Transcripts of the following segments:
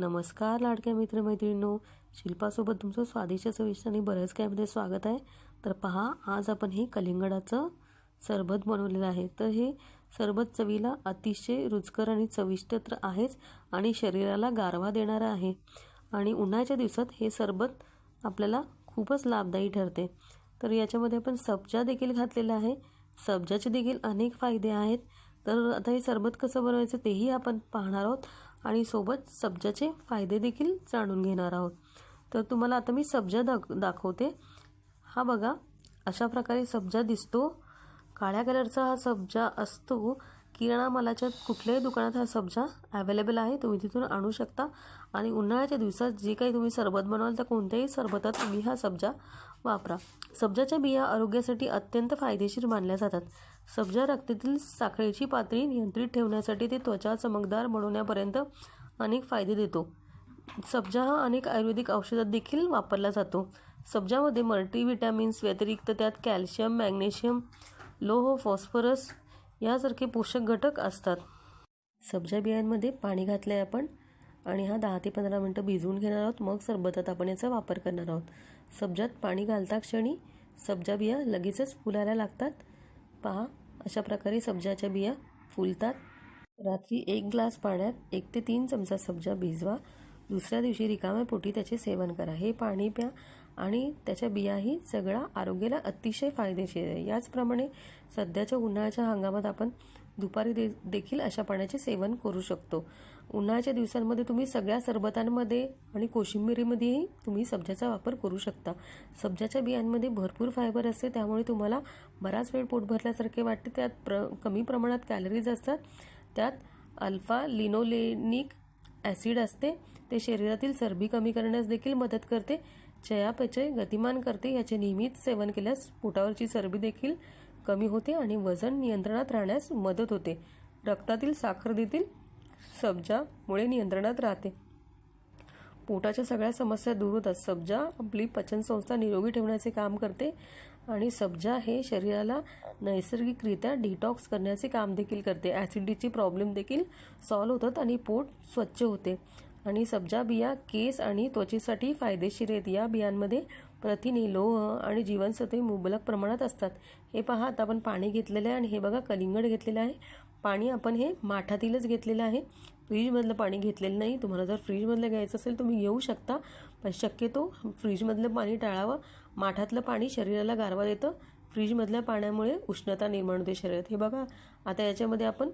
नमस्कार लाडक्या मित्रमैत्रिणींनो. शिल्पासोबत तुमचं स्वादिष्ट चविष्ट आणि बऱ्याच कायमध्ये स्वागत आहे. तर पहा आज आपण हे कलिंगडाचं सरबत बनवलेलं आहे. तर हे सरबत चवीला अतिशय रुचकर आणि चविष्ट तर आहेच आणि शरीराला गारवा देणारं आहे. आणि उन्हाळ्याच्या दिवसात हे सरबत आपल्याला खूपच लाभदायी ठरते. तर याच्यामध्ये आपण सब्जा देखील घातलेला आहे. सब्जाचे देखील अनेक फायदे आहेत. तर आता हे सरबत कसं बनवायचं तेही आपण पाहणार आहोत आणि सोबत सब्जाचे फायदे देखील जाणून घेणार आहोत. तर तुम्हाला आता मी सब्जा दाख दाखवते. हा बघा अशा प्रकारे सब्जा दिसतो. काळ्या कलरचा हा सब्जा असतो. किराणा मालाच्या कुठल्याही दुकानात हा सब्जा अवेलेबल आहे. तुम्ही तिथून आणू शकता. आणि उन्हाळ्याच्या दिवसात जे काही तुम्ही सरबत बनवाल तर कोणत्याही सरबतात तुम्ही हा सब्जा वापरा. सब्जाच्या बिया आरोग्यासाठी अत्यंत फायदेशीर मानल्या जातात. सब्जा रक्तातील साखरेची पातळी नियंत्रित ठेवण्यासाठी ते त्वचा चमकदार बनवण्यापर्यंत अनेक फायदे देतो. सब्जा हा अनेक आयुर्वेदिक औषधात देखील वापरला जातो. सब्जामध्ये मल्टीविटॅमिन्स व्यतिरिक्त त्यात कॅल्शियम मॅग्नेशियम लोह फॉस्फरस यासारखे पोषक घटक असतात. सब्जा बियांमध्ये पाणी घातलं आहे आपण आणि हा दहा ते पंधरा मिनटं भिजवून घेणार आहोत. मग सरबतात आपण याचा वापर करणार आहोत. सब्जात पाणी घालता क्षणी सब्जा बिया लगेचच फुलायला लागतात. पहा अशा प्रकारे सब्जाच्या बिया फुलतात. रात्री एक ग्लास पाण्यात एक ते तीन चमचा सब्जा भिजवा. दुसऱ्या दिवशी रिकाम्या पोटी त्याचे सेवन करा. हे पाणी प्या आणि त्याच्या बियाही सगळा आरोग्याला अतिशय फायदेशीर आहे. याचप्रमाणे सध्याच्या उन्हाळ्याच्या हंगामात आपण दुपारी दे देखील अशा पाण्याचे सेवन करू शकतो. उन्हाळ्याच्या दिवसांमध्ये तुम्ही सगळ्या सरबतांमध्ये आणि कोशिंबिरीमध्येही तुम्ही सब्जाचा वापर करू शकता. सब्जाच्या बियांमध्ये भरपूर फायबर असते त्यामुळे तुम्हाला बराच वेळ पोट भरल्यासारखे वाटते. त्यात प्र कमी प्रमाणात कॅलरीज असतात. त्यात अल्फा लिनोलेनिक ॲसिड असते. ते शरीरातील चरबी कमी करण्यास देखील मदत करते. चयापचय गतिमान करते. याचे नियमित सेवन केल्यास पोटावरची चरबी देखील कमी होते आणि वजन नियंत्रणात राहण्यास मदत होते. रक्तातील साखर देखील सब्जामुळे नियंत्रणात राहते. पोटाच्या सगळ्या समस्या दूर होतात. सब्जा आपली पचनसंस्था निरोगी ठेवण्याचे काम करते आणि सब्जा हे शरीराला नैसर्गिकरित्या डिटॉक्स करण्याचे काम देखील करते. ॲसिडिटीचे प्रॉब्लेम देखील सॉल्व्ह होतात आणि पोट स्वच्छ होते. आणि सब्जा बिया केस आणि त्वचेसाठी फायदेशीर आहेत. या बियांमध्ये प्रथिने लोह आणि जीवनसत्वे मुबलक प्रमाणात असतात. हे पहा आता आपण पाणी घेतलेलं आहे आणि हे बघा कलिंगड घेतलेलं आहे. पाणी आपण हे माठातीलच घेतलेलं आहे. फ्रीजमधलं पाणी घेतलेलं नाही. तुम्हाला जर फ्रीजमधलं घ्यायचं असेल तुम्ही घेऊ शकता. पण शक्यतो फ्रीजमधलं पाणी टाळावं. माठातलं पाणी शरीराला गारवा देतं. फ्रीजमधल्या पाण्यामुळे उष्णता निर्माण होते शरीरात. हे बघा आता याच्यामध्ये आपण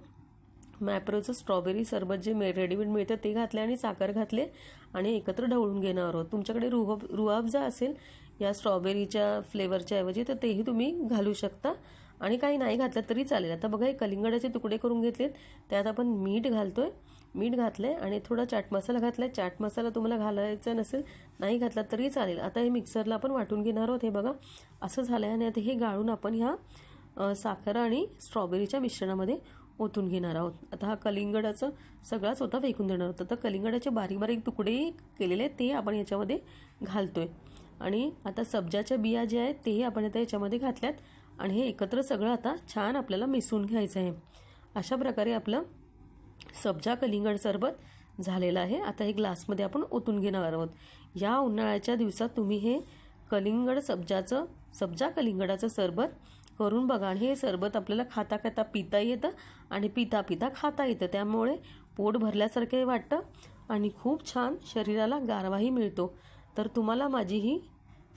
मॅप्रोचं स्ट्रॉबेरी सरबत जे मे रेडीमेड मिळतं ते घातले आणि साखर घातले आणि एकत्र ढवळून घेणार आहोत. तुमच्याकडे रुहब रुआबजा असेल या स्ट्रॉबेरीच्या फ्लेवरच्या ऐवजी तर तेही तुम्ही घालू शकता. आणि काही नाही घातलं तरी चालेल. आता बघा हे कलिंगडाचे तुकडे करून घेतलेत. त्यात आपण मीठ घालतोय. मीठ घातलं आहे आणि थोडा चाट मसाला घातला आहे चाट मसाला तुम्हाला घालायचा नसेल नाही घातला तरी चालेल. आता हे मिक्सरला आपण वाटून घेणार आहोत. हे बघा असं झालं आहे आणि आता हे गाळून आपण ह्या साखर आणि स्ट्रॉबेरीच्या मिश्रणामध्ये ओतून घेणार आहोत. आता हा कलिंगडाचं सगळाच होता फेकून देणार होता तर कलिंगडाचे बारीक बारीक तुकडे केलेले ते आपण याच्यामध्ये घालतोय. आणि आता सब्जाच्या बिया ज्या आहेत तेही आपण आता याच्यामध्ये घातल्यात. आणि हे एकत्र सगळं आता छान आपल्याला मिसळून घ्यायचं आहे. अशा प्रकारे आपलं सब्जा कलिंगड सरबत झालेलं आहे. आता हे ग्लासमध्ये आपण ओतून घेणार आहोत. या उन्हाळ्याच्या दिवसात तुम्ही हे कलिंगड सब्जाचं सब्जा कलिंगडाचं सरबत करून बघा. आणि हे सरबत आपल्याला खाता खाता पिता येतं आणि पिता पिता खाता येतं. त्यामुळे पोट भरल्यासारखे वाटतं आणि खूप छान शरीराला गारवाही मिळतो. तर तुम्हाला माझी ही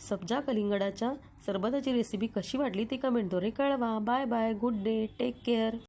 सब्जा कलिंगडाच्या सरबताची रेसिपी कशी वाटली ती कमेंटद्वारे कळवा. Bye bye good day take care